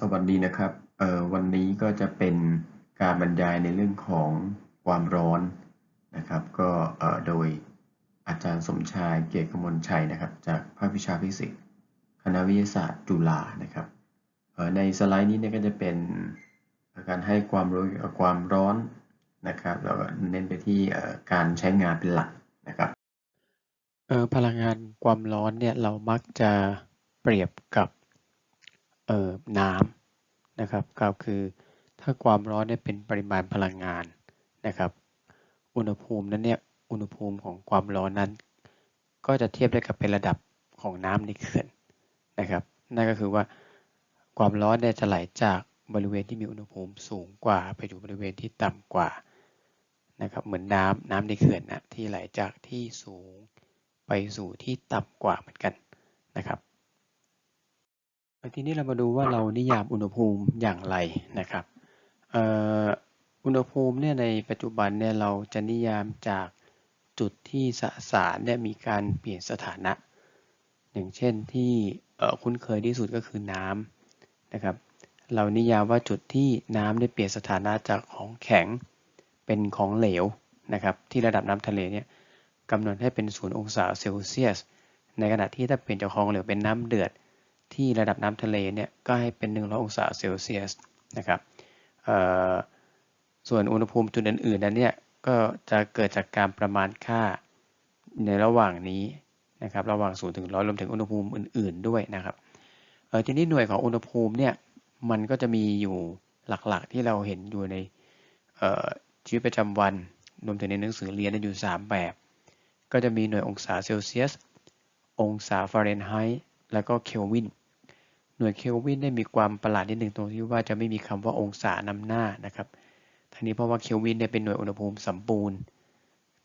สวัสดีนะครับวันนี้ก็จะเป็นการบรรยายในเรื่องของความร้อนนะครับ ก็โดยอาจารย์สมชายเกียรติกมลชัยนะครับ จากภาควิชาฟิสิกส์คณะวิทยาศาสตร์จุฬานะครับในสไลด์นี้เนี่ยก็จะเป็นการให้ความรู้ความร้อนนะครับแล้วก็เน้นไปที่การใช้งานเป็นหลักนะครับพลังงานความร้อนเนี่ยเรามักจะเปรียบกับ น้ำนะครับก็คือถ้าความร้อนเนี่ยเป็นปริมาณพลังงานนะครับ อุณหภูมินั้นเนี่ยอุณหภูมิของความร้อนนั้น ก็จะเทียบได้กับเป็นระดับของน้ำในเขื่อนนะครับ นั่นก็คือว่าความร้อนเนี่ยจะไหลจากบริเวณที่มีอุณหภูมิสูงกว่า ไปอยู่บริเวณที่ต่ำกว่านะครับเหมือนน้ำน้ำในเขื่อนนะที่ไหลจากที่สูงไปสู่ที่ต่ำกว่าเหมือนกันนะครับ ทีนี้เรามาดูว่าเรานิยามอุณหภูมิอย่างไรนะครับอุณหภูมิเนี่ยในปัจจุบันเนี่ยเราจะนิยามจากจุดที่สสารเนี่ยมีการเปลี่ยนสถานะ อย่างเช่นที่คุ้นเคยที่สุดก็คือน้ำนะครับ เรานิยามว่าจุดที่น้ำได้เปลี่ยนสถานะจากของแข็งเป็นของเหลวนะครับ ที่ระดับน้ำทะเลเนี่ยกำหนดให้เป็นศูนย์องศาเซลเซียส ในขณะที่ถ้าเปลี่ยนจากของเหลวเป็นน้ำเดือด ที่ระดับน้ำทะเลเนี่ยก็ให้เป็น 100 องศาเซลเซียสนะครับส่วนอุณหภูมิจุดอื่นๆนั้นเนี่ยก็จะเกิดจากการประมาณค่าในระหว่างนี้นะครับระหว่าง0ถึง100รวมถึงอุณหภูมิอื่น ๆด้วยนะครับทีนี้หน่วยของอุณหภูมิเนี่ยมันก็จะมีอยู่หลักๆ ที่เราเห็นอยู่ในชีวิตประจำวันรวมถึงในหนังสือเรียนอยู่ 3 แบบ ก็จะมีหน่วยองศาเซลเซียส องศาฟาเรนไฮต์ แล้วก็เคลวิน น่วยเคลวินได้มีความประหลาดนิดหนึ่งตรงที่ว่าจะไม่มีคำว่าองศานำหน้านะครับทั้งนี้เพราะว่าเคลวินเนี่ยเป็นหน่วยอุณหภูมิสัมปูน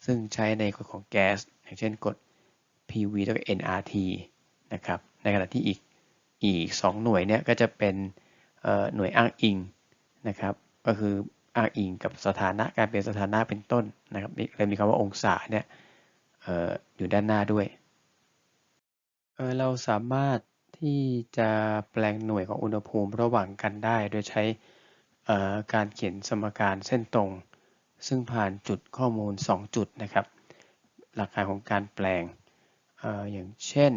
ซึ่งใช้ในกฎของแก๊สอย่างเช่นกฎ PV แล้วก็ nRT นะครับในขณะที่อีกอีก 2 หน่วยเนี่ยก็จะเป็นหน่วยอ้างอิงนะครับก็คืออ้างอิงกับสถานะการเปลี่ยนสถานะเป็นต้นนะครับเลยมีคำว่าองศาเนี่ยอออยู่ด้านหน้าด้วยเเราสามารถ ที่จะแปลงหน่วยของอุณหภูมิระหว่างกันได้ โดยใช้การเขียนสมการเส้นตรง ซึ่งผ่านจุดข้อมูล 2 จุดนะครับ หลักการของการแปลงออย่างเช่น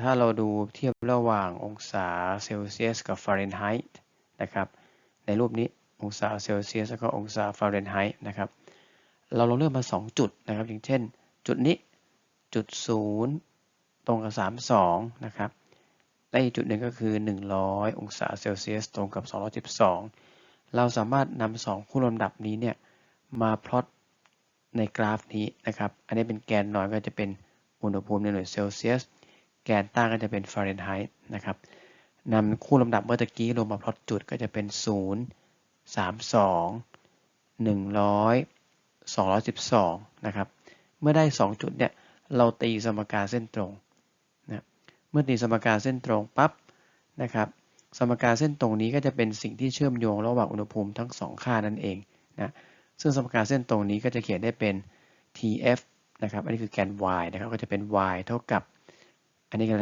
ถ้าเราดูเทียบระหว่างองศาเซลเซียสกับฟาเรนไฮต์นะครับ ในรูปนี้องศาเซลเซียสแล้วก็องศาฟาเรนไฮต์นะครับ เราลองเลือกมา 2 จุดนะครับ อย่างเช่น จุดนี้จุด0 ตรงกับ 32 นะครับและอีกจุดหนึ่งก็คือ 100 องศาเซลเซียสตรงกับ 212 เราสามารถนำสองคู่ลำดับนี้เนี่ยมาพลอตในกราฟนี้นะครับ อันนี้เป็นแกนน้อยก็จะเป็นอุณหภูมิในหน่วยเซลเซียส แกนตั้งก็จะเป็นฟาเรนไฮต์นะครับนำคู่ลำดับเมื่อกี้ลงมาพลอตจุดก็จะเป็น 0 32 100 212 นะครับ เมื่อได้ 2 จุดเนี่ย เราตีสมการเส้นตรง มื่อตีสมการเส้นตรงปั๊บนะครับ สมการเส้นตรงนี้ก็จะเป็นสิ่งที่เชื่อมโยงระหว่างอุณหภูมิทั้ง 2 ค่านั่นเองนะซึ่งสมการเส้นตรงนี้ก็จะเขียนได้เป็น TF นะครับ อันนี้คือแกน y นะครับ ก็จะเป็น y เท่ากับ อันนี้ก็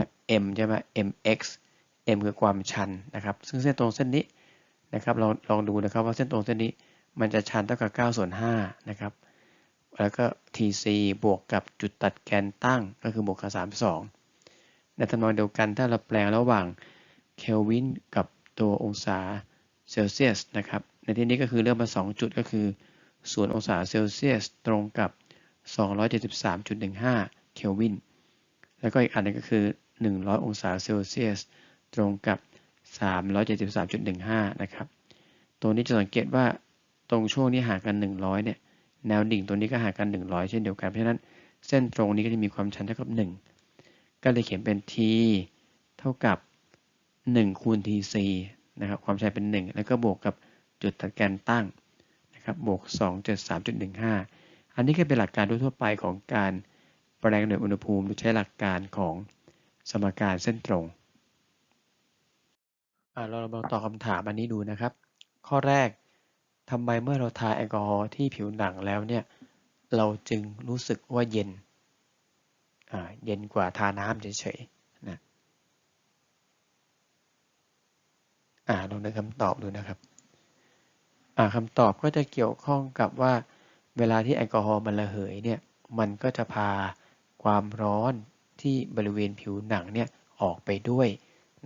m ใช่ไหม mx m คือความชันนะครับ ซึ่งเส้นตรงเส้นนี้นะครับเราลองดูนะครับว่าเส้นตรงเส้นนี้มันจะชันเท่ากับ9ส่วน5นะครับ แล้วก็ tc บวกกับจุดตัดแกนตั้งก็คือบวกกับ32 ในทำนองเดียวกันถ้าเราแปลงระหว่างเคลวินกับตัวองศาเซลเซียสนะครับ ในที่นี้ก็คือเลือกมา 2 จุดก็คือส่วนองศาเซลเซียสตรงกับ 273.15 เคลวิน แล้วก็อีกอันนึงก็คือ 100 องศาเซลเซียสตรงกับ 373.15 นะครับ ตัวนี้จะสังเกตว่าตรงช่วงนี้ห่างกัน 100 เนี่ย แนวดิ่งตัวนี้ก็ห่างกัน 100 เช่นเดียวกัน เพราะฉะนั้นเส้นตรงนี้ก็จะมีความชันเท่ากับ 1 ก็เลยเขียนเป็น t เท่ากับ 1 คูณ tc นะครับ ความชันเป็น 1 แล้วก็บวกกับจุดตัดแกนตั้งนะครับ บวก273.15 อันนี้ก็เป็นหลักการทั่วไปของการแปลงหน่วยอุณหภูมิโดยใช้หลักการของสมการเส้นตรงเราลองตอบคำถามอันนี้ดูนะครับ ข้อแรกทำไมเมื่อเราทาแอลกอฮอล์ที่ผิวหนังแล้วเนี่ย เราจึงรู้สึกว่าเย็น เย็นกว่าทาน้ำเฉยๆนะอ่าลองนึกคำตอบดูนะครับคำตอบก็จะเกี่ยวข้องกับว่า เวลาที่แอลกอฮอล์มันระเหยเนี่ยมันก็จะพาความร้อนที่บริเวณผิวหนังเนี่ยออกไปด้วย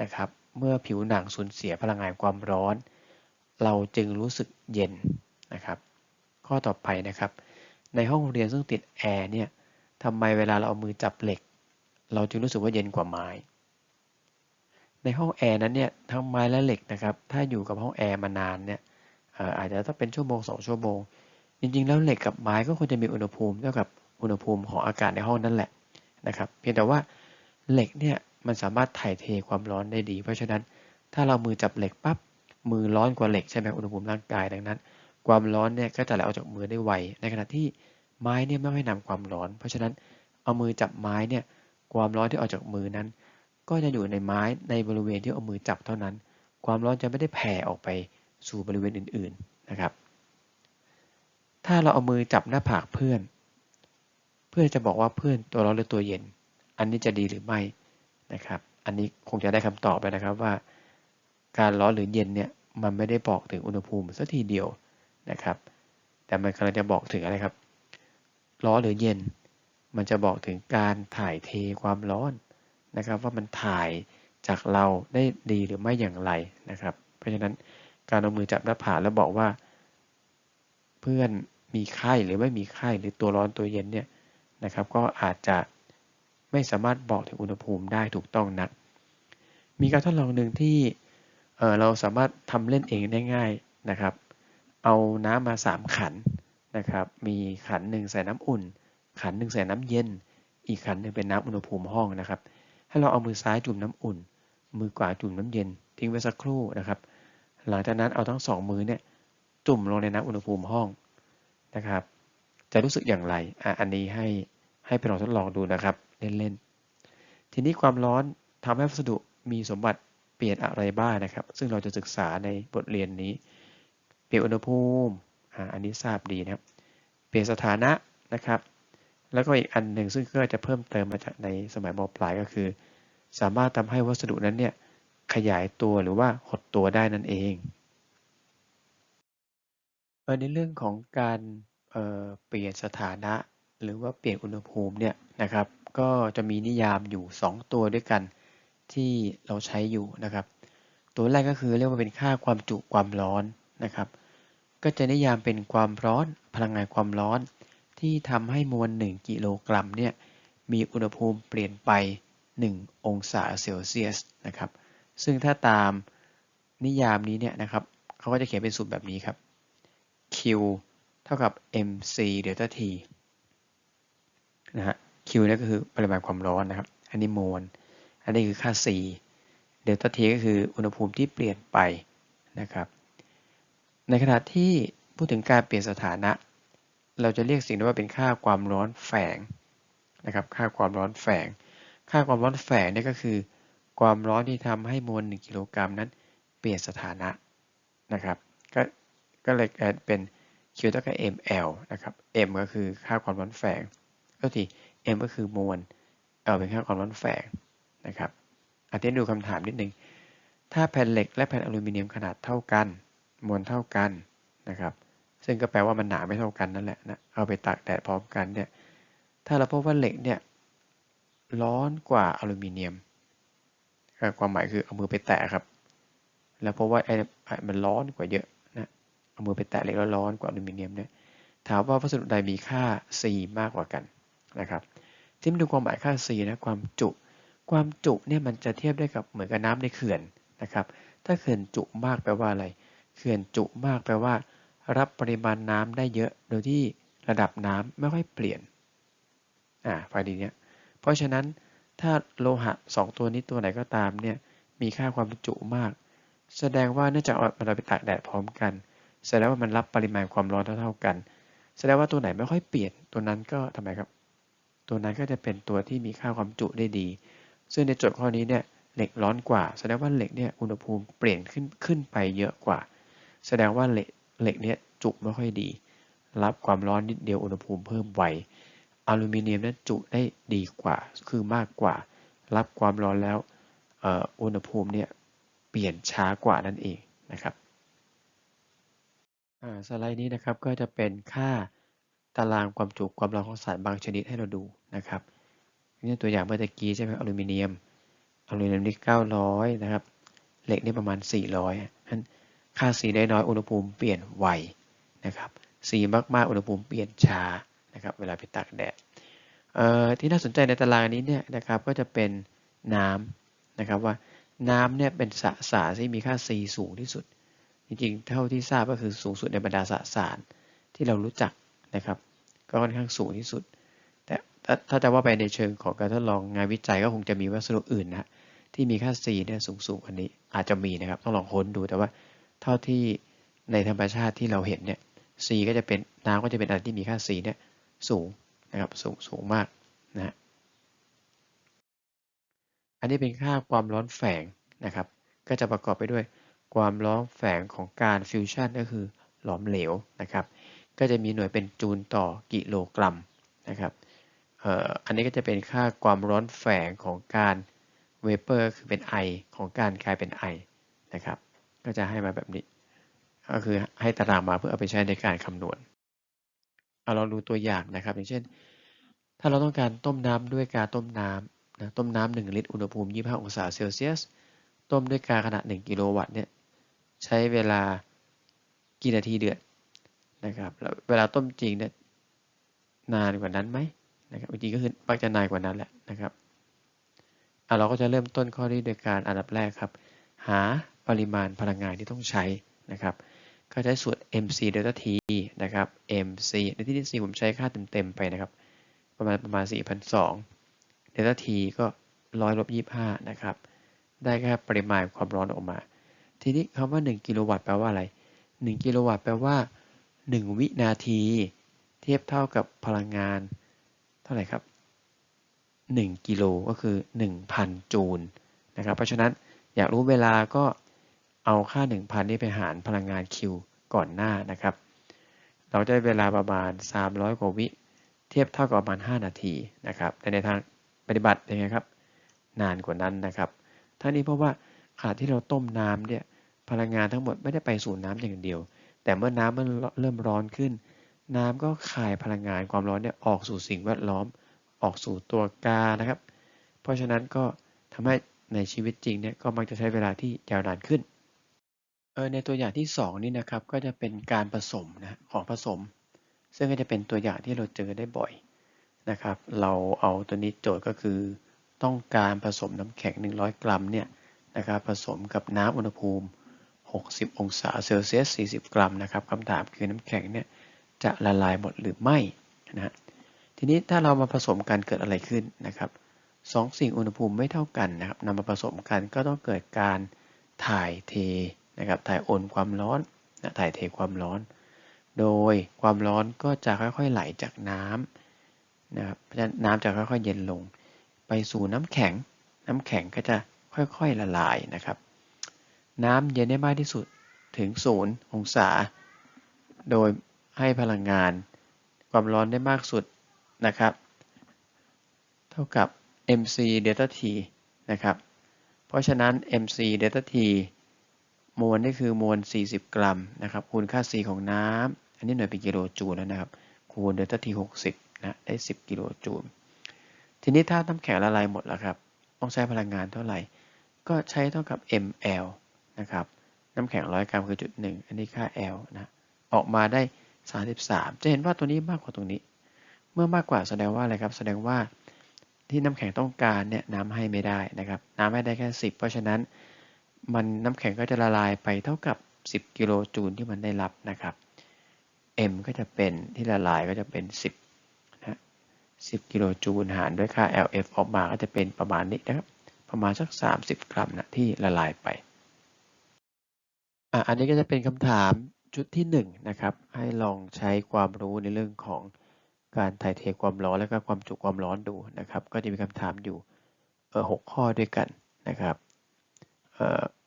นะครับ เมื่อผิวหนังสูญเสียพลังงานความร้อน เราจึงรู้สึกเย็นนะครับ ข้อต่อไปนะครับ ในห้องเรียนซึ่งติดแอร์เนี่ย ทำไมเวลาเราเอามือจับเหล็ก เราจึงรู้สึกว่าเย็นกว่าไม้ ในห้องแอร์นั้นเนี่ยทั้งไม้และเหล็กนะครับ ถ้าอยู่กับห้องแอร์มานานเนี่ยอาจจะต้องเป็นชั่วโมงสองชั่วโมง จริงๆ แล้วเหล็กกับไม้ก็ควรจะมีอุณหภูมิเท่ากับอุณหภูมิของอากาศในห้องนั่นแหละนะครับ เพียงแต่ว่าเหล็กเนี่ยมันสามารถถ่ายเทความร้อนได้ดี เพราะฉะนั้นถ้าเรามือจับเหล็กปั๊บมือร้อนกว่าเหล็กใช่ไหมอุณหภูมิร่างกายดังนั้น ความร้อนเนี่ยก็จะไหลออกจากมือได้ไวในขณะที่ ไม้เนี่ยไม่ค่อยนำความร้อน เพราะฉะนั้นเอามือจับไม้เนี่ยความร้อนที่ออกจากมือนั้น ก็จะอยู่ในไม้ในบริเวณที่เอามือจับเท่านั้น ความร้อนจะไม่ได้แผ่ออกไปสู่บริเวณอื่นๆนะครับ ถ้าเราเอามือจับหน้าผากเพื่อน เพื่อนจะบอกว่าเพื่อนตัวร้อนหรือตัวเย็น อันนี้จะดีหรือไม่นะครับ อันนี้คงจะได้คำตอบไปนะครับว่า การร้อนหรือเย็นเนี่ยมันไม่ได้บอกถึงอุณหภูมิสักทีเดียวนะครับ แต่มันกำลังจะบอกถึงอะไรครับ ร้อนหรือเย็น มันจะบอกถึงการถ่ายเทความร้อนนะครับ ว่ามันถ่ายจากเราได้ดีหรือไม่อย่างไรนะครับ เพราะฉะนั้นการเอามือจับหน้าผากแล้วบอกว่า เพื่อนมีไข้หรือไม่มีไข้หรือตัวร้อนตัวเย็นเนี่ยนะครับ ก็อาจจะไม่สามารถบอกถึงอุณหภูมิได้ถูกต้องนักมีการทดลองหนึ่งที่เเราสามารถทำเล่นเองได้ง่ายนะครับ เอาน้ำมา 3 ขัน นะครับ มีขันหนึ่งใส่น้ำอุ่น ขันหนึ่งใส่น้ำเย็น อีกขันหนึ่งเป็นน้ำอุณหภูมิห้องนะครับ ให้เราเอามือซ้ายจุ่มน้ำอุ่น มือขวาจุ่มน้ำเย็น ทิ้งไว้สักครู่นะครับ หลังจากนั้นเอาทั้งสองมือเนี่ยจุ่มลงในน้ำอุณหภูมิห้องนะครับ จะรู้สึกอย่างไรอะอันนี้ให้ให้ไปลองทดลองดูนะครับเล่นๆ ทีนี้ความร้อนทำให้วัสดุมีสมบัติเปลี่ยนอะไรบ้างนะครับ ซึ่งเราจะศึกษาในบทเรียนนี้ เปลี่ยนอุณหภูมิ อันนี้ทราบดีนะครับ เปลี่ยนสถานะนะครับ แล้วก็อีกอันหนึ่งซึ่งก็จะเพิ่มเติมมาจากในสมัยมปลายก็คือ สามารถทำให้วัสดุนั้นเนี่ยขยายตัวหรือว่าหดตัวได้นั่นเองในเรื่องของการเเปลี่ยนสถานะ หรือว่าเปลี่ยนอุณหภูมิเนี่ยนะครับ ก็จะมีนิยามอยู่ 2 ตัวด้วยกันที่เราใช้อยู่นะครับ ตัวแรกก็คือเรียกว่าเป็นค่าความจุความร้อนนะครับ ก็จะนิยามเป็นความร้อนพลังงานความร้อน ที่ทำให้มวล 1 กิโลกรัมเนี่ยมีอุณหภูมิเปลี่ยนไป 1 องศาเซลเซียสนะครับ ซึ่งถ้าตามนิยามนี้เนี่ยนะครับเขาก็จะเขียนเป็นสูตรแบบนี้ครับ Q เท่ากับ mc เดลต้า t นะฮะ Q นี่ก็คือปริมาณความร้อนนะครับ อันนี้โมลอันนี้คือค่า C เดลต้า T ก็คืออุณหภูมิที่เปลี่ยนไปนะครับ ในขณะที่พูดถึงการเปลี่ยนสถานะ เราจะเรียกสิ่งนี้ว่าเป็นค่าความร้อนแฝงนะครับ ค่าความร้อนแฝง ค่าความร้อนแฝงนี่ก็คือ ความร้อนที่ทำให้มวล 1 กิโลกรัมนั้น เปลี่ยนสถานะนะครับก็ก็เลยเป็น Q เท่ากับ ml นะครับ m ก็คือค่าความร้อนแฝงก็ที m ก็คือมวล l เป็นค่าความร้อนแฝงนะครับอาทิตย์ดูคำถามนิดนึง ถ้าแผ่นเหล็กและแผ่นอลูมิเนียมขนาดเท่ากัน มวลเท่ากันนะครับ ซึ่งก็แปลว่ามันหนาไม่เท่ากันนั่นแหละนะเอาไปตากแดดพร้อมกันเนี่ยถ้าเราพบว่าเหล็กเนี่ยร้อนกว่าอลูมิเนียมความหมายคือเอามือไปแตะครับ แล้วพบว่าไอ้มันร้อนกว่าเยอะนะเอามือไปแตะเหล็กแล้วร้อนกว่าอลูมิเนียมเนี่ยถามว่าวัสดุใดมีค่า C มากกว่ากันนะครับที่มาดูความหมายค่า C นะความจุความจุเนี่ยมันจะเทียบได้กับเหมือนกับน้ำในเขื่อนนะครับ ถ้าเขื่อนจุมากแปลว่าอะไร เขื่อนจุมากแปลว่า รับปริมาณน้ำได้เยอะ โดยที่ระดับน้ำไม่ค่อยเปลี่ยน อ่าไฟดีเนี้ย เพราะฉะนั้นถ้าโลหะ 2 ตัวนี้ตัวไหนก็ตามเนี่ยมีค่าความจุมาก แสดงว่าเนื่องจากมันเราไปตากแดดพร้อมกัน แสดงว่ามันรับปริมาณความร้อนเท่าๆกัน แสดงว่าตัวไหนไม่ค่อยเปลี่ยน ตัวนั้นก็ทำไมครับ ตัวนั้นก็จะเป็นตัวที่มีค่าความจุได้ดี ซึ่งในโจทย์ข้อนี้เนี่ยเหล็กร้อนกว่า แสดงว่าเหล็กเนี่ยอุณหภูมิเปลี่ยนขึ้นขึ้นไปเยอะกว่า แสดงว่าเหล็กเหล็กเนี่ยจุไม่ค่อยดี รับความร้อนนิดเดียวอุณหภูมิเพิ่มไวอลูมิเนียมนั้นจุได้ดีกว่า คือมากกว่า รับความร้อนแล้วอุณหภูมิเนี่ยเปลี่ยนช้ากว่านั่นเองนะครับสไลด์นี้นะครับก็จะเป็นค่าตารางความจุความร้อนของสารบางชนิดให้เราดูนะครับนี่ตัวอย่างเมื่อตะกี้ใช่ไหมอลูมิเนียมอลูมิเนียมนี่900 นะครับ เหล็กนี่ประมาณ 400นั้น ค่าสีได้น้อยอุณหภูมิเปลี่ยนไวนะครับสีมากๆอุณหภูมิเปลี่ยนช้านะครับเวลาไปตากแดดที่น่าสนใจในตารางนี้เนี่ยนะครับก็จะเป็นน้ำนะครับว่าน้ำเนี่ยเป็นสสารที่มีค่า C สูงที่สุด จริงๆ เท่าที่ทราบก็คือสูงสุดในบรรดาสสารที่เรารู้จักนะครับก็ค่อนข้างสูงที่สุด แต่ถ้าจะว่าไปในเชิงของการทดลองงานวิจัยก็คงจะมีวัสดุอื่นนะที่มีค่า C เนี่ยสูงสูงอันนี้อาจจะมีนะครับต้องลองค้นดูแต่ว่า เท่าที่ในธรรมชาติที่เราเห็นเนี่ย C ก็จะเป็นน้ำก็จะเป็นอันที่มีค่า C เนี่ยสูงนะครับสูงสูงมากนะอันนี้เป็นค่าความร้อนแฝงนะครับ ก็จะประกอบไปด้วยความร้อนแฝงของการฟิวชันก็คือหลอมเหลวนะครับ ก็จะมีหน่วยเป็นจูลต่อกิโลกรัมนะครับอันนี้ก็จะเป็นค่าความร้อนแฝงของการเวเปอร์คือเป็นไอของการกลายเป็นไอนะครับ ก็จะให้มาแบบนี้ ก็คือให้ตารางมาเพื่อเอาไปใช้ในการคำนวณเอาเราดูตัวอย่างนะครับ อย่างเช่น ถ้าเราต้องการต้มน้ำด้วยกาต้มน้ำนะต้มน้ำหนึ่งลิตรอุณหภูมิ 25 องศาเซลเซียส ต้มด้วยกาขนาด 1 กิโลวัตต์เนี่ยใช้เวลากี่นาทีเดือดนะครับแล้วเวลาต้มจริงเนี่ยนานกว่านั้นไหมนะครับจริงก็คือมักจะนานกว่านั้นแหละนะครับอะเราก็จะเริ่มต้นข้อนี้โดยการอันดับแรกครับ หา ปริมาณพลังงานที่ต้องใช้นะครับ ก็ใช้สูตร mc delta t นะครับ mc ในที่นี้ c ผมใช้ค่าเต็มๆไปนะครับ ประมาณประมาณ 4,200 delta t ก็ร้อยลบ25 นะครับ ได้แค่ปริมาณความร้อนออกมา ทีนี้คำว่า 1 กิโลวัตต์แปลว่าอะไร 1 กิโลวัตต์แปลว่า 1 วินาที เทียบเท่ากับพลังงาน เท่าไหร่ครับ 1 กิโลก็คือ 1,000 จูลนะครับ เพราะฉะนั้นอยากรู้เวลาก็ เอาค่า 1,000 นี่ไปหารพลังงาน Q ก่อนหน้านะครับ เราได้เวลาประมาณ 300 กว่าวิ เทียบเท่ากับประมาณ 5 นาทีนะครับ แต่ในทางปฏิบัติเป็นไงครับ นานกว่านั้นนะครับทั้งนี้เพราะว่าขาดที่เราต้มน้ำเนี่ยพลังงานทั้งหมดไม่ได้ไปสู่น้ำอย่างเดียว แต่เมื่อน้ำมันเริ่มร้อนขึ้น น้ำก็คายพลังงานความร้อนเนี่ยออกสู่สิ่งแวดล้อม ออกสู่ตัวกานะครับ เพราะฉะนั้นก็ทำให้ในชีวิตจริงเนี่ยก็มักจะใช้เวลาที่ยาวนานขึ้น เออในตัวอย่างที่2นี่นะครับก็จะเป็นการผสมนะของผสม ซึ่งก็จะเป็นตัวอย่างที่เราเจอได้บ่อยนะครับ เราเอาตัวนี้โจทย์ก็คือ ต้องการผสมน้ำแข็ง 100 กรัมเนี่ยนะครับผสมกับน้ำอุณหภูมิ 60 องศาเซลเซียส 40 กรัมนะครับคำถามคือน้ำแข็งเนี่ยจะละลายหมดหรือไม่นะทีนี้ถ้าเรามาผสมกันเกิดอะไรขึ้นนะครับสองสิ่งอุณหภูมิไม่เท่ากันนะครับนำมาผสมกันก็ต้องเกิดการถ่ายเท นะครับถ่ายโอนความร้อนนะถ่ายเทความร้อน โดยความร้อนก็จะค่อยๆไหลจากน้ำนะครับเพราะฉะนั้นน้ำจะค่อยๆเย็นลง ไปสู่น้ำแข็ง น้ำแข็งก็จะค่อยๆละลายนะครับ น้ำเย็นได้มากที่สุดถึงศูนย์องศา โดยให้พลังงานความร้อนได้มากสุดนะครับ เท่ากับ mc delta t นะครับ เพราะฉะนั้น mc delta t มวลนี่คือมวล 40 กรัมนะครับ คูณค่า C ของน้ำอันนี้หน่วยเป็นกิโลจูลแล้วนะครับ คูณเดลต้าที60นะได้ 10 กิโลจูล ทีนี้ถ้าน้ำแข็งละลายหมดแล้วครับ ต้องใช้พลังงานเท่าไหร่ ก็ใช้เท่ากับ ml นะครับ น้ำแข็ง100กรัมคือจุดหนึ่งอันนี้ค่า L นะ ออกมาได้ 33 จะเห็นว่าตัวนี้มากกว่าตรงนี้ เมื่อมากกว่าแสดงว่าอะไรครับ แสดงว่าที่น้ำแข็งต้องการเนี่ยน้ำให้ไม่ได้นะครับ น้ำให้ได้แค่ 10 เพราะฉะนั้น มันน้ำแข็งก็จะละลายไปเท่ากับ 10 กิโลจูลที่มันได้รับนะครับ m ก็จะเป็นที่ละลายก็จะเป็น 10นะ10 กิโลจูลหารด้วยค่า lf ออกมาก็จะเป็นประมาณนี้นะครับ ประมาณสัก 30 กรัมนะที่ละลายไปอะอันนี้ก็จะเป็นคำถามชุดที่1นะครับ ให้ลองใช้ความรู้ในเรื่องของการถ่ายเทความร้อนและก็ความจุความร้อนดูนะครับ ก็จะมีคำถามอยู่เออหข้อด้วยกันนะครับ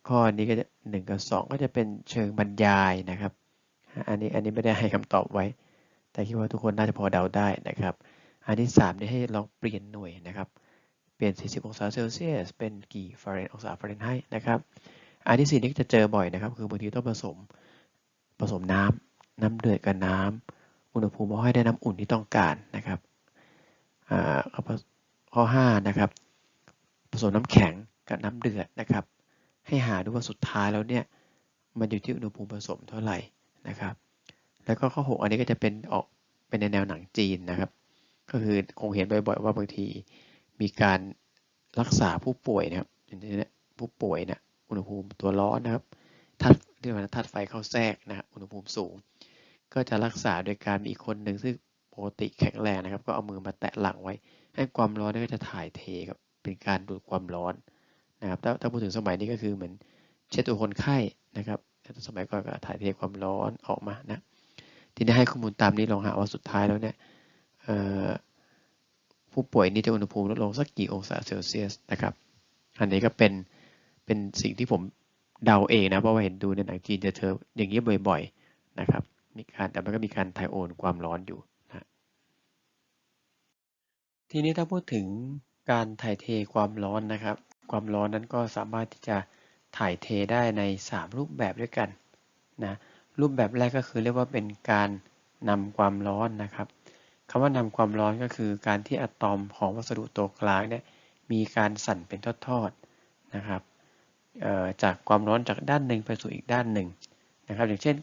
ข้อนี้ก็จะหนึ่งกับสองก็จะเป็นเชิงบรรยายนะครับ อันนี้อันนี้ไม่ได้ให้คำตอบไว้ แต่คิดว่าทุกคนน่าจะพอเดาได้นะครับ อันที่สามนี่ให้ลองเปลี่ยนหน่วยนะครับ เปลี่ยน 40 องศาเซลเซียส เป็นกี่ฟาเรนองศาฟาเรนไฮต์นะครับ อันที่สี่นี่จะเจอบ่อยนะครับ คือบางทีต้องผสมผสมน้ำน้ำเดือดกับน้ำอุณหภูมิเอให้ได้น้ำอุ่นที่ต้องการนะครับข้อ5นะครับ ผสมน้ำแข็งกับน้ำเดือดนะครับ ให้หาดูว่าสุดท้ายแล้วเนี่ยมันอยู่ที่อุณหภูมิผสมเท่าไหร่นะครับ แล้วก็ข้อ 6 อันนี้ก็จะเป็นออกเป็นในแนวหนังจีนนะครับ ก็คือคงเห็นบ่อยๆว่าบางทีมีการรักษาผู้ป่วยนะครับอย่างนี้ผู้ป่วยนี่ยอุณหภูมิตัวร้อนนะครับทัดเรียกว่าทัดไฟเข้าแทรกนะครับอุณหภูมิสูง ก็จะรักษาโดยการมีคนหนึ่งซึ่งปกติแข็งแรงนะครับ ก็เอามือมาแตะหลังไว้ ให้ความร้อนก็จะถ่ายเทครับเป็นการดูดความร้อน นะครับถ้าถ้าพูดถึงสมัยนี้ก็คือเหมือนเช็ดตัวคนไข้นะครับสมัยก่อนก็ถ่ายเทความร้อนออกมานะทีนี้ให้ข้อมูลตามนี้ลองหาว่าสุดท้ายแล้วเนี่ยผู้ป่วยนี่จะอุณหภูมิลดลงสักกี่องศาเซลเซียสนะครับ อันนี้ก็เป็นเป็นสิ่งที่ผมเดาเองนะเพราะว่าเห็นดูในหนังจีนจะเจออย่างนี้บ่อย ๆนะครับมีการแต่มันก็มีการถ่ายโอนความร้อนอยู่นะทีนี้ถ้าพูดถึงการถ่ายเทความร้อนนะครับ ความร้อนนั้นก็สามารถที่จะถ่ายเทได้ใน 3 รูปแบบด้วยกันนะรูปแบบแรกก็คือเรียกว่าเป็นการนำความร้อนนะครับคำว่านำความร้อนก็คือการที่อะตอมของวัสดุตัวกลางเนี่ยมีการสั่นเป็นทอดๆนะครับจากความร้อนจากด้านหนึ่งไปสู่อีกด้านหนึ่งนะครับ อย่างเช่น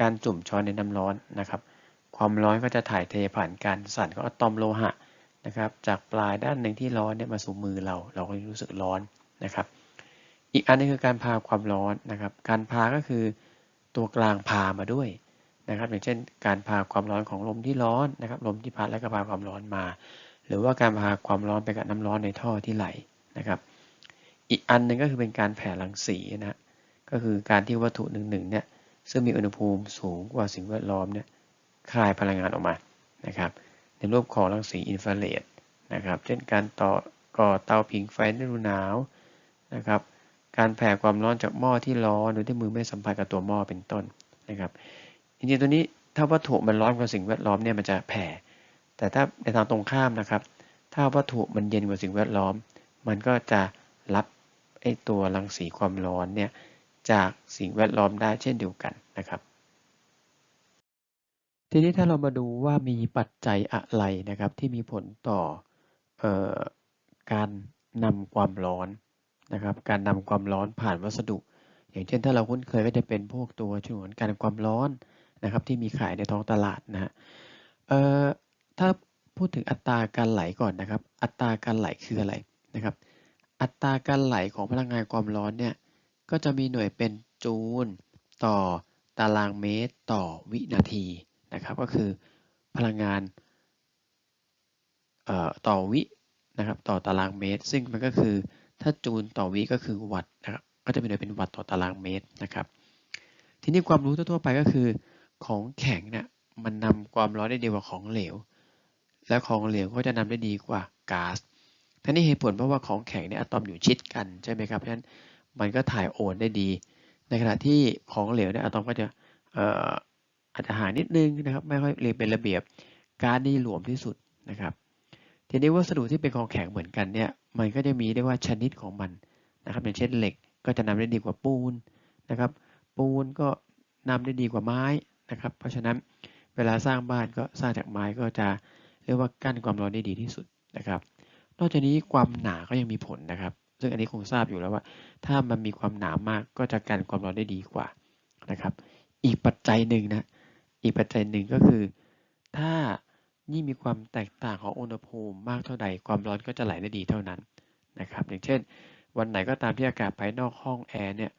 การจุ่มช้อนในน้ำร้อนนะครับ ความร้อนก็จะถ่ายเทผ่านการสั่นของอะตอมโลหะ นะครับ จากปลายด้านหนึ่งที่ร้อนเนี่ยมาสู่มือเรา เราก็รู้สึกร้อนนะครับ อีกอันนึงคือการพาความร้อนนะครับ การพาก็คือตัวกลางพามาด้วยนะครับ อย่างเช่น การพาความร้อนของลมที่ร้อนนะครับ ลมที่พัดแล้วก็พาความร้อนมา หรือว่าการพาความร้อนไปกับน้ำร้อนในท่อที่ไหลนะครับ อีกอันหนึ่งก็คือเป็นการแผ่รังสีนะก็คือการที่วัตถุหนึ่งหนึ่งเนี่ยซึ่งมีอุณหภูมิสูงกว่าสิ่งแวดล้อมเนี่ยคลายพลังงานออกมานะครับ ในรูปของรังสีอินฟราเรดนะครับ เช่นการต่อก่อเตาผิงไฟในฤดูหนาวนะครับ การแผ่ความร้อนจากหม้อที่ร้อนโดยที่มือไม่สัมผัสกับตัวหม้อเป็นต้นนะครับจริงๆตัวนี้ถ้าวัตถุมันร้อนกว่าสิ่งแวดล้อมเนี่ยมันจะแผ่ แต่ถ้าในทางตรงข้ามนะครับ ถ้าวัตถุมันเย็นกว่าสิ่งแวดล้อม มันก็จะรับไอตัวรังสีความร้อนเนี่ยจากสิ่งแวดล้อมได้เช่นเดียวกันนะครับ ทีนี้ถ้าเรามาดูว่ามีปัจจัยอะไรนะครับ ที่มีผลต่อออการนำความร้อนนะครับ การนำความร้อนผ่านวัสดุ อย่างเช่นถ้าเราคุ้นเคยก็จะเป็นพวกตัวฉนวนการความร้อนนะครับ ที่มีขายในท้องตลาดนะฮะถ้าพูดถึงอัตราการไหลก่อนนะครับ อัตราการไหลคืออะไรนะครับ อัตราการไหลของพลังงานความร้อนเนี่ยก็จะมีหน่วยเป็นจูลต่อตารางเมตรต่อวินาที นะครับ ก็คือพลังงานต่อวินะครับต่อตารางเมตร ซึ่งมันก็คือถ้าจูลต่อวิก็คือวัตต์นะครับก็จะมีหน่วยเป็นวัตต์ต่อตารางเมตรนะครับ ทีนี้ความรู้ทั่วไปก็คือของแข็งเนี่ยมันนำความร้อนได้ดีกว่าของเหลว และของเหลวก็จะนำได้ดีกว่าก๊าซท่านี้เหตุผลเพราะว่าของแข็งเนี่ยอะตอมอยู่ชิดกันใช่ไหมครับเพราะฉะนั้นมันก็ถ่ายโอนได้ดี ในขณะที่ของเหลวเนี่ยอะตอมก็จะ อาจจะหางนิดนึงนะครับไม่ค่อยเรียงเป็นระเบียบกาซนี่หลวมที่สุดนะครับทีนี้วัสดุที่เป็นของแข็งเหมือนกันเนี่ยมันก็จะมีเรียกว่าชนิดของมันนะครับอย่างเช่นเหล็กก็จะนำได้ดีกว่าปูนนะครับ ปูนก็นำได้ดีกว่าไม้นะครับ เพราะฉะนั้นเวลาสร้างบ้านก็สร้างจากไม้ก็จะเรียกว่ากั้นความร้อนได้ดีที่สุดนะครับ นอกจากนี้ความหนาก็ยังมีผลนะครับ ซึ่งอันนี้คงทราบอยู่แล้วว่า ถ้ามันมีความหนามากก็จะกันความร้อนได้ดีกว่านะครับ อีกปัจจัยหนึ่งนะ อีกปัจจัยหนึ่งก็คือ ถ้านี่มีความแตกต่างของอุณหภูมิมากเท่าใดความร้อนก็จะไหลได้ดีเท่านั้นนะครับ อย่างเช่น วันไหนก็ตามที่อากาศภายนอกห้องแอร์เนี่ย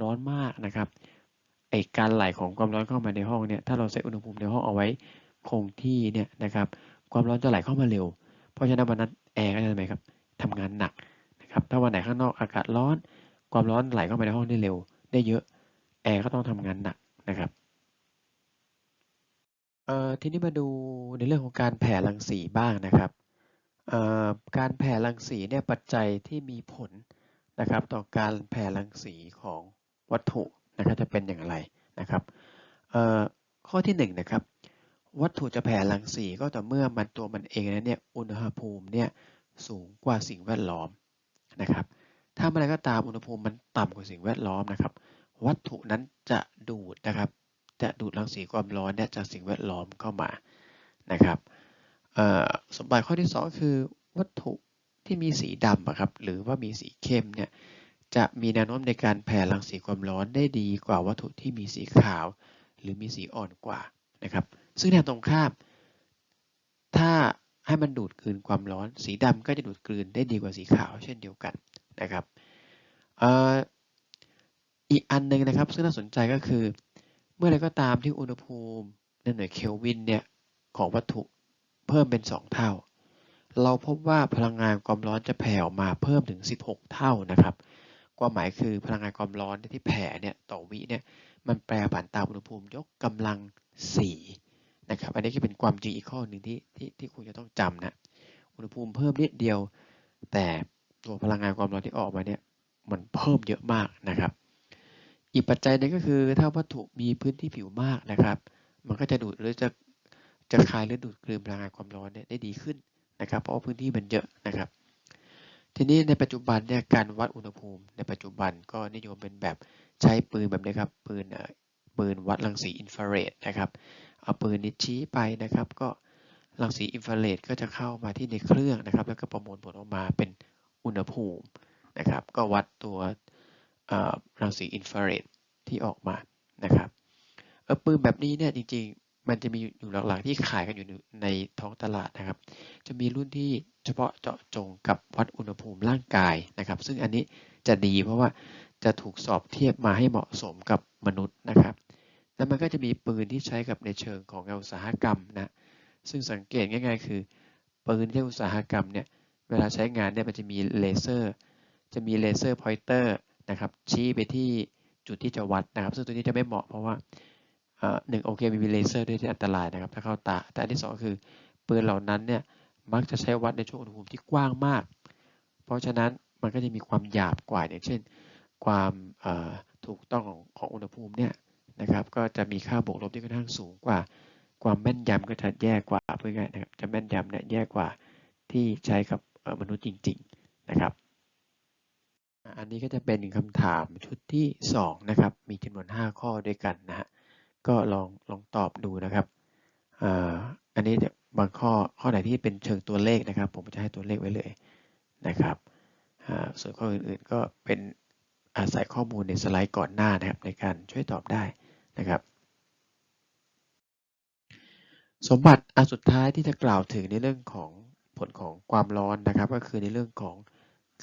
ร้อนมากนะครับไอการไหลของความร้อนเข้ามาในห้องเนี่ยถ้าเราใส่อุณหภูมิในห้องเอาไว้คงที่เนี่ยนะครับ ความร้อนจะไหลเข้ามาเร็ว เพราะฉะนั้นวันนั้นแอร์ก็จะทำไมครับทำงานหนักนะครับถ้าวันไหนข้างนอกอากาศร้อน ความร้อนไหลเข้ามาในห้องได้เร็ว ได้เยอะแอร์ก็ต้องทำงานหนักนะครับ เอ่อทีนี้มาดูในเรื่องของการแผ่รังสีบ้างนะครับเอ่อการแผ่รังสีเนี่ยปัจจัยที่มีผลนะครับ ต่อการแผ่รังสีของวัตถุนะครับจะเป็นอย่างไรนะครับข้อที่1นนะครับ วัตถุจะแผ่รังสีก็ต่อเมื่อมันตัวมันเองนั้นเนี่ยอุณหภูมิเนี่ยสูงกว่าสิ่งแวดล้อมนะครับ ถ้าเมื่อไรก็ตามอุณหภูมิมันต่ำกว่าสิ่งแวดล้อมนะครับ วัตถุนั้นจะดูดนะครับ จะดูดรังสีความร้อนเนี่ยจากสิ่งแวดล้อมเข้ามานะครับสมบัติข้อที่ 2 คือวัตถุที่มีสีดำครับหรือว่ามีสีเข้มเนี่ยจะมีแนวโน้มในการแผ่รังสีความร้อนได้ดีกว่าวัตถุที่มีสีขาว หรือมีสีอ่อนกว่านะครับ ซึ่งแนวตรงข้าม ถ้าให้มันดูดกลืนความร้อน สีดำก็จะดูดกลืนได้ดีกว่าสีขาวเช่นเดียวกันนะครับอีกอันหนึ่งนะครับ ซึ่งน่าสนใจก็คือ เมื่อไรก็ตามที่อุณหภูมิในหน่วยเคลวินเนี่ยของวัตถุเพิ่มเป็น 2 เท่า เราพบว่าพลังงานความร้อนจะแผ่ออกมาเพิ่มถึง 16 เท่านะครับ ความหมายคือพลังงานความร้อนที่แผ่เนี่ยต่อวิเนี่ยมันแปรผันตามอุณหภูมิยกกำลัง 4 นะครับ อันนี้ก็เป็นความจริงอีกข้อหนึ่งที่ที่ที่คุณจะต้องจำนะ อุณหภูมิเพิ่มนิดเดียว แต่ตัวพลังงานความร้อนที่ออกมาเนี่ยมันเพิ่มเยอะมากนะครับ อีกปัจจัยหนึ่งก็คือถ้าวัตถุมีพื้นที่ผิวมากนะครับ มันก็จะดูดหรือจะจะคายหรือดูดกลืนพลังงานความร้อนเนี่ยได้ดีขึ้นนะครับ เพราะว่าพื้นที่มันเยอะนะครับ ทีนี้ในปัจจุบันเนี่ยการวัดอุณหภูมิ ในปัจจุบันก็นิยมเป็นแบบใช้ปืนแบบนี้ครับปืนปืนวัดรังสีอินฟราเรดนะครับเอาปืนนี้ชี้ไปนะครับ ก็รังสีอินฟราเรดก็จะเข้ามาที่ในเครื่องนะครับ แล้วก็ประมวลผลออกมาเป็นอุณหภูมินะครับ ก็วัดตัว รังสีอินฟราเรดที่ออกมานะครับปืนแบบนี้เนี่ยจริงๆ มันจะมีอยู่หลักๆที่ขายกันอยู่ในท้องตลาดนะครับ จะมีรุ่นที่เฉพาะเจาะจงกับวัดอุณหภูมิร่างกายนะครับ ซึ่งอันนี้จะดีเพราะว่าจะถูกสอบเทียบมาให้เหมาะสมกับมนุษย์นะครับ แล้วมันก็จะมีปืนที่ใช้กับในเชิงของอุตสาหกรรมนะ ซึ่งสังเกตง่าย ๆ คือปืนที่อุตสาหกรรมเนี่ย เวลาใช้งานเนี่ยมันจะมีเลเซอร์ จะมีเลเซอร์พอยเตอร์ นะครับ ชี้ไปที่จุดที่จะวัดนะครับ ซึ่งตัวนี้จะไม่เหมาะเพราะว่าหนึ่งโอเคมีเลเซอร์ด้วยที่อันตรายนะครับ ถ้าเข้าตา แต่อันที่สองคือปืนเหล่านั้นเนี่ยมักจะใช้วัดในช่วงอุณหภูมิที่กว้างมาก เพราะฉะนั้นมันก็จะมีความหยาบกว่าอย่างเช่น ความถูกต้องของของอุณหภูมิเนี่ยนะครับ ก็จะมีค่าบวกลบที่ค่อนข้างสูงกว่า ความแม่นยำก็จะแย่กว่าเพื่อง่ายนะครับจะแม่นยำเนี่ยแย่กว่าที่ใช้กับมนุษย์จริง ๆ นะครับ อันนี้ก็จะเป็นคำถามชุดที่ 2 นะครับ มีจำนวน 5 ข้อด้วยกันนะฮะ ก็ลองลองตอบดูนะครับ อันนี้บางข้อข้อไหนที่เป็นเชิงตัวเลขนะครับ ผมจะให้ตัวเลขไว้เลยนะครับ ส่วนข้ออื่นๆก็เป็นอาศัยข้อมูลในสไลด์ก่อนหน้านะครับ ในการช่วยตอบได้นะครับ สมบัติอันสุดท้ายที่จะกล่าวถึงในเรื่องของผลของความร้อนนะครับ ก็คือในเรื่องของ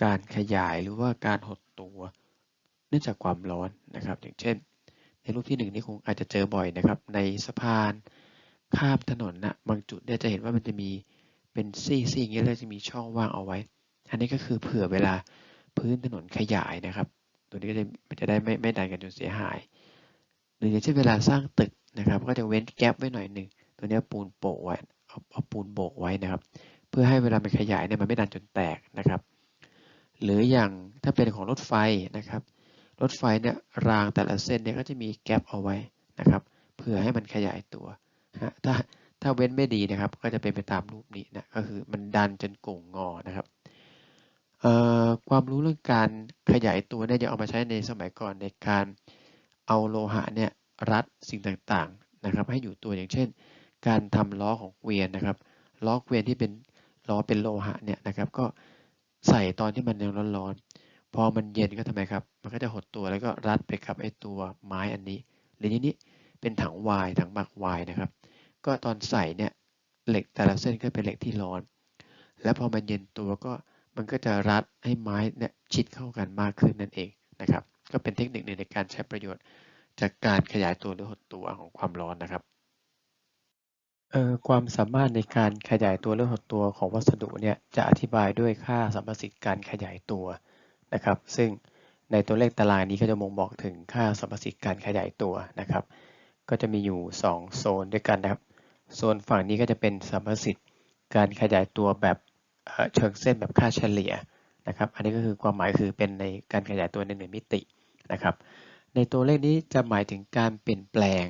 การขยายหรือว่าการหดตัว เนื่องจากความร้อนนะครับ อย่างเช่น ในรูปที่หนึ่งนี่คงอาจจะเจอบ่อยนะครับ ในสะพานข้ามถนนนะบางจุดเนี่ยจะเห็นว่ามันจะมีเป็นซี่ซี่อย่างเงี้ยแล้วจะมีช่องว่างเอาไว้ อันนี้ก็คือเผื่อเวลาพื้นถนนขยายนะครับ ตัวนี้ก็จะจะได้ไม่ไม่ดันกันจนเสียหาย หรืออย่างเช่นเวลาสร้างตึกนะครับ ก็จะเว้นแกลบไว้หน่อยหนึ่งตัวนี้ปูนโปะไว้เอาเอาปูนโบกไว้นะครับ เพื่อให้เวลามันขยายเนี่ยมันไม่ดันจนแตกนะครับ หรืออย่างถ้าเป็นของรถไฟนะครับ รถไฟเนี่ยรางแต่ละเส้นเนี่ยก็จะมีแกลบเอาไว้นะครับ เพื่อให้มันขยายตัวถ้าถ้าเว้นไม่ดีนะครับ ก็จะเป็นไปตามรูปนี้นะก็คือมันดันจนโก่งงอนะครับความรู้เรื่องการขยายตัวเนี่ยจะเอามาใช้ในสมัยก่อนในการเอาโลหะเนี่ยรัดสิ่งต่างๆนะครับ ให้อยู่ตัวอย่างเช่น การทำล้อของเกวียนนะครับล้อเกวียนที่เป็นล้อเป็นโลหะเนี่ยนะครับ ก็ ใส่ตอนที่มันยังร้อนๆ พอมันเย็นก็ทำไมครับ มันก็จะหดตัวแล้วก็รัดไปกับไอ้ตัวไม้อันนี้ หรือนี้นี้เป็นถังวายถังหมักวายนะครับ ก็ตอนใส่เนี่ยเหล็กแต่ละเส้นก็เป็นเหล็กที่ร้อน แล้วพอมันเย็นตัวก็มันก็จะรัดให้ไม้เนี่ยชิดเข้ากันมากขึ้นนั่นเองนะครับ ก็เป็นเทคนิคหนึ่งในการใช้ประโยชน์ จากการขยายตัวหรือหดตัวของความร้อนนะครับ ความสามารถในการขยายตัวหรือหดตัวของวัสดุเนี่ยจะอธิบายด้วยค่าสัมประสิทธิ์การขยายตัวนะครับ ซึ่งในตัวเลขตารางนี้ก็จะมงบอกถึงค่าสัมประสิทธิ์การขยายตัวนะครับ ก็จะมีอยู่ 2 โซนด้วยกันนะครับ โซนฝั่งนี้ก็จะเป็นสัมประสิทธิ์การขยายตัวแบบเชิงเส้นแบบค่าเฉลี่ยนะครับ อันนี้ก็คือความหมายคือเป็นในการขยายตัวในหนึ่งมิตินะครับ ในตัวเลขนี้จะหมายถึงการเปลี่ยนแปลง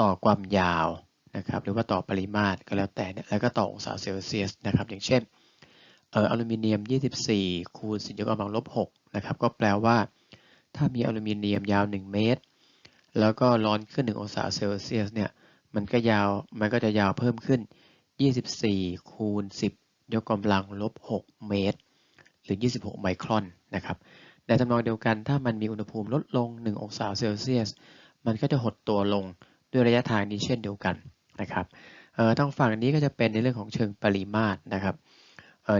ต่อความยาว นะครับหรือว่าต่อปริมาตรก็แล้วแต่เนี่ยแล้วก็ต่อองศาเซลเซียสนะครับอย่างเช่นเอ่ออลูมิเนียม 24 คูณ10ยกกำลังลบ6นะครับก็แปลว่า ถ้ามีอลูมิเนียมยาว 1 เมตร แล้วก็ร้อนขึ้น 1 องศาเซลเซียสเนี่ยมันก็ยาวมันก็จะยาวเพิ่มขึ้น 24 คูณ 10 ยกกำลังลบ 6 เมตร หรือ 26 ไมครอนนะครับในทำนองเดียวกันถ้ามันมีอุณหภูมิลดลง 1 องศาเซลเซียส มันก็จะหดตัวลงด้วยระยะทางนี้เช่นเดียวกัน นะครับเอ่อทางฝั่งนี้ก็จะเป็นในเรื่องของเชิงปริมาตรนะครับ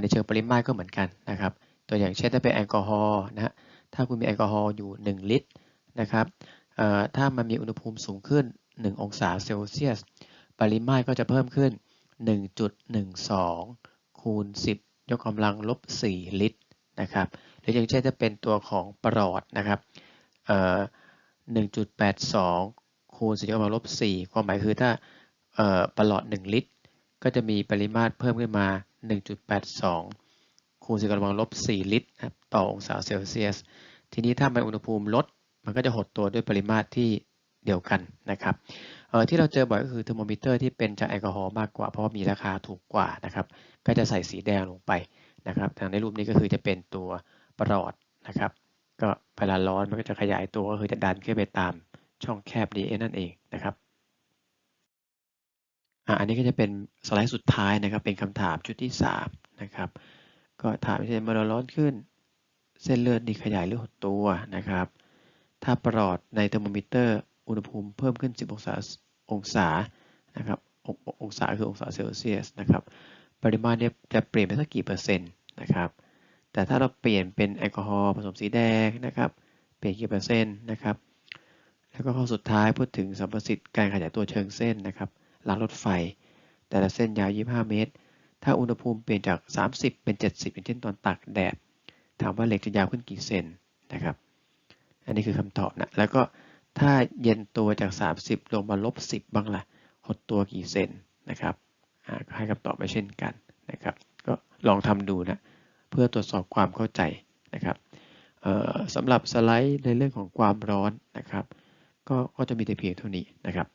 ในเชิงปริมาตรก็เหมือนกันนะครับ ตัวอย่างเช่นถ้าเป็นแอลกอฮอล์นะถ้าคุณมีแอลกอฮอล์อยู่ 1 ลิตรนะครับถ้ามันมีอุณหภูมิสูงขึ้น 1 องศาเซลเซียส ปริมาตรก็จะเพิ่มขึ้น 1.12 คูณ 10 ยกกำลังลบ 4 ลิตรนะครับหรืออย่างเช่นถ้าเป็นตัวของปรอดนะครับเอ่อ1.82 คูณ 10 ยกกำลังลบ 4 ความหมายคือถ้า เอ่อปรอด 1 ลิตร ก็จะมีปริมาตรเพิ่มขึ้นมา 1.82 คูณ10กำลังลบ 4 ลิตรครับต่อองศาเซลเซียส ทีนี้ถ้ามันอุณหภูมิลด มันก็จะหดตัวด้วยปริมาตรที่เดียวกันนะครับเออที่เราเจอบ่อยก็คือเทอร์โมมิเตอร์ที่เป็นจากแอลกอฮอล์มากกว่า เพราะว่ามีราคาถูกกว่านะครับ ก็จะใส่สีแดงลงไปนะครับทางในรูปนี้ก็คือจะเป็นตัวปลอดนะครับ ก็เวลาร้อนมันก็จะขยายตัวก็คือจะดันขึ้นไปตามช่องแคบนี้นั่นเองนะครับ อันนี้ก็จะเป็นสไลด์สุดท้ายนะครับ เป็นคำถามชุดที่3นะครับก็ถามเช่นเมื่อเราร้อนขึ้น เส้นเลือดดีขยายหรือหดตัวนะครับ ถ้าปลอดในเทอร์โมมิเตอร์อุณหภูมิเพิ่มขึ้น 10 องศาองศานะครับององศาคือองศาเซลเซียสนะครับ ปริมาตรเนี่ยจะเปลี่ยนไปสักกี่เปอร์เซ็นต์นะครับ แต่ถ้าเราเปลี่ยนเป็นแอลกอฮอล์ผสมสีแดงนะครับ เปลี่ยนกี่เปอร์เซ็นต์นะครับ แล้วก็ข้อสุดท้ายพูดถึงสัมประสิทธิ์การขยายตัวเชิงเส้นนะครับ รางรถไฟ แต่ละเส้นยาว 25 เมตร ถ้าอุณหภูมิเปลี่ยนจาก 30 เป็น 70อย่างเช่นตอนตากแดด ถามว่าเหล็กจะยาวขึ้นกี่เซนนะครับ อันนี้คือคำตอบนะ แล้วก็ถ้าเย็นตัวจาก 30 ลงมาลบ 10 บ้างละ่ะ หดตัวกี่เซนนะครับให้คำตอบไปเช่นกันนะครับ ก็ลองทำดูนะเพื่อตรวจสอบความเข้าใจนะครับสำหรับสไลด์ในเรื่องของความร้อนนะครับ ก็ก็จะมีแต่เพียงเท่านี้นะครับ